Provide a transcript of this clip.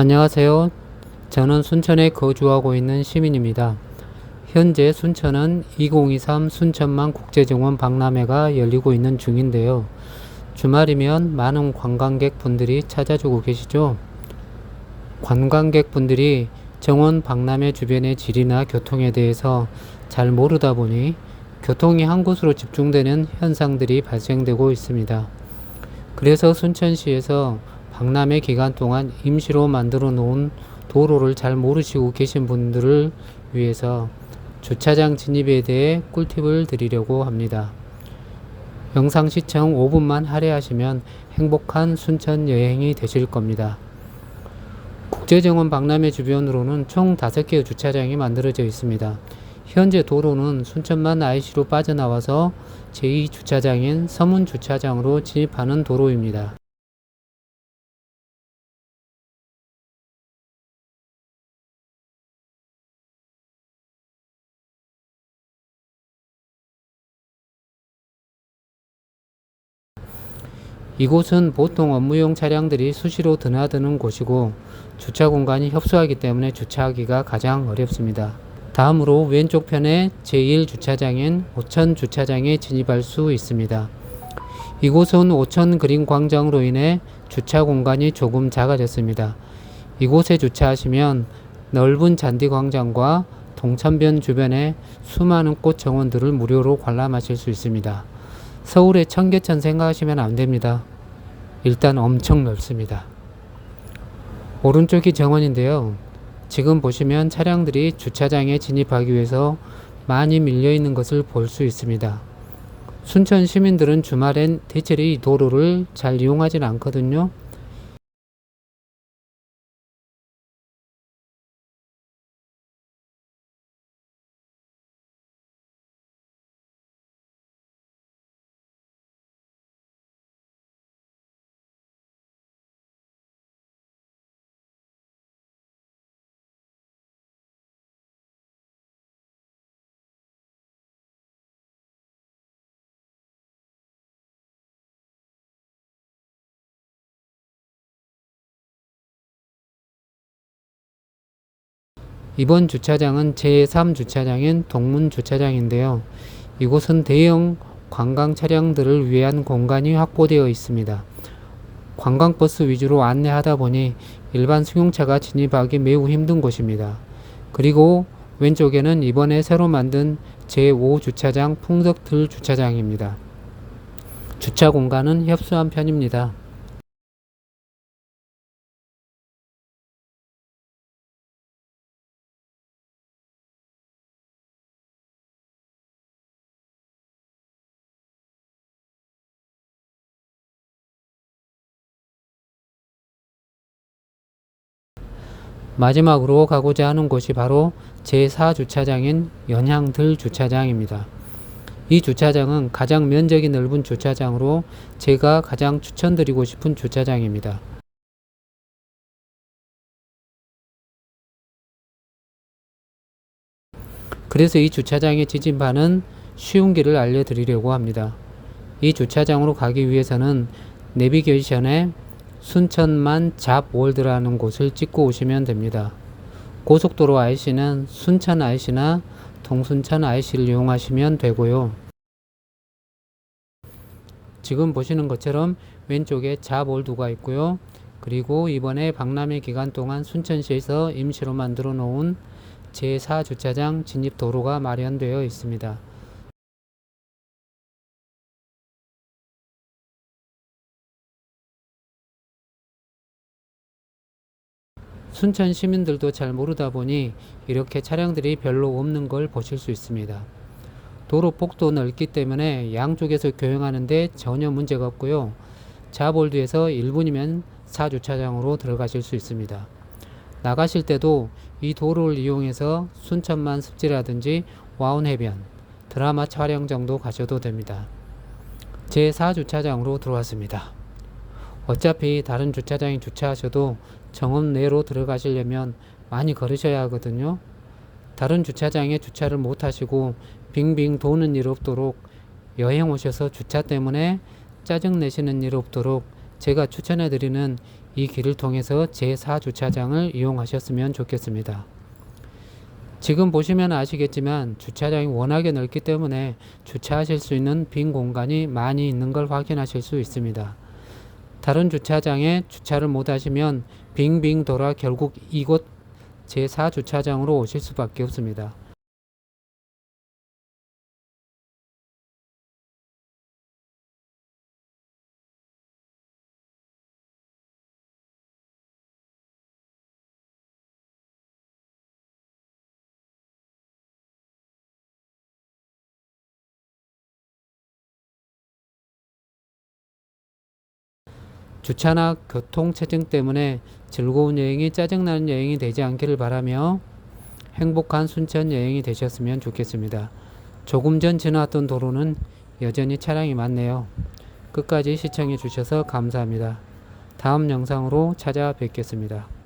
안녕하세요. 저는 순천에 거주하고 있는 시민입니다. 현재 순천은 2023 순천만 국제정원 박람회가 열리고 있는 중인데요. 주말이면 많은 관광객 분들이 찾아주고 계시죠. 관광객 분들이 정원 박람회 주변의 질이나 교통에 대해서 잘 모르다 보니 교통이 한 곳으로 집중되는 현상들이 발생되고 있습니다. 그래서 순천시에서 박람회 기간 동안 임시로 만들어 놓은 도로를 잘 모르시고 계신 분들을 위해서 주차장 진입에 대해 꿀팁을 드리려고 합니다. 영상 시청 5분만 할애하시면 행복한 순천 여행이 되실 겁니다. 국제정원 박람회 주변으로는 총 5개의 주차장이 만들어져 있습니다. 현재 도로는 순천만 IC로 빠져나와서 제2주차장인 서문주차장으로 진입하는 도로입니다. 이곳은 보통 업무용 차량들이 수시로 드나드는 곳이고 주차 공간이 협소하기 때문에 주차하기가 가장 어렵습니다. 다음으로 왼쪽 편에 제1주차장인 오천 주차장에 진입할 수 있습니다. 이곳은 오천 그린 광장으로 인해 주차 공간이 조금 작아졌습니다. 이곳에 주차하시면 넓은 잔디 광장과 동천변 주변에 수많은 꽃 정원들을 무료로 관람하실 수 있습니다. 서울의 청계천 생각하시면 안 됩니다. 일단 엄청 넓습니다. 오른쪽이 정원인데요. 지금 보시면 차량들이 주차장에 진입하기 위해서 많이 밀려 있는 것을 볼 수 있습니다. 순천 시민들은 주말엔 대체로 이 도로를 잘 이용하진 않거든요. 이번 주차장은 제3주차장인 동문주차장인데요. 이곳은 대형 관광 차량들을 위한 공간이 확보되어 있습니다. 관광버스 위주로 안내하다 보니 일반 승용차가 진입하기 매우 힘든 곳입니다. 그리고 왼쪽에는 이번에 새로 만든 제5주차장 풍덕틀 주차장입니다. 주차 공간은 협소한 편입니다. 마지막으로 가고자 하는 곳이 바로 제4주차장인 연향들 주차장입니다. 이 주차장은 가장 면적이 넓은 주차장으로 제가 가장 추천드리고 싶은 주차장입니다. 그래서 이 주차장에 진입하는 쉬운 길을 알려드리려고 합니다. 이 주차장으로 가기 위해서는 내비게이션에 순천만 잡월드라는 곳을 찍고 오시면 됩니다. 고속도로 IC는 순천 IC나 동순천 IC를 이용하시면 되고요. 지금 보시는 것처럼 왼쪽에 잡월드가 있고요. 그리고 이번에 박람회 기간 동안 순천시에서 임시로 만들어 놓은 제4주차장 진입 도로가 마련되어 있습니다. 순천 시민들도 잘 모르다 보니 이렇게 차량들이 별로 없는 걸 보실 수 있습니다. 도로 폭도 넓기 때문에 양쪽에서 교행하는데 전혀 문제가 없고요. 자볼드에서 1분이면 4주차장으로 들어가실 수 있습니다. 나가실 때도 이 도로를 이용해서 순천만 습지라든지 와운해변, 드라마 촬영 정도 가셔도 됩니다. 제 4주차장으로 들어왔습니다. 어차피 다른 주차장에 주차하셔도 정원 내로 들어가시려면 많이 걸으셔야 하거든요. 다른 주차장에 주차를 못 하시고 빙빙 도는 일 없도록 여행 오셔서 주차 때문에 짜증 내시는 일 없도록 제가 추천해 드리는 이 길을 통해서 제4 주차장을 이용하셨으면 좋겠습니다. 지금 보시면 아시겠지만 주차장이 워낙에 넓기 때문에 주차하실 수 있는 빈 공간이 많이 있는 걸 확인하실 수 있습니다. 다른 주차장에 주차를 못 하시면 빙빙 돌아 결국 이곳 제4주차장으로 오실 수밖에 없습니다. 주차나 교통체증 때문에 즐거운 여행이 짜증나는 여행이 되지 않기를 바라며 행복한 순천 여행이 되셨으면 좋겠습니다. 조금 전 지나왔던 도로는 여전히 차량이 많네요. 끝까지 시청해 주셔서 감사합니다. 다음 영상으로 찾아뵙겠습니다.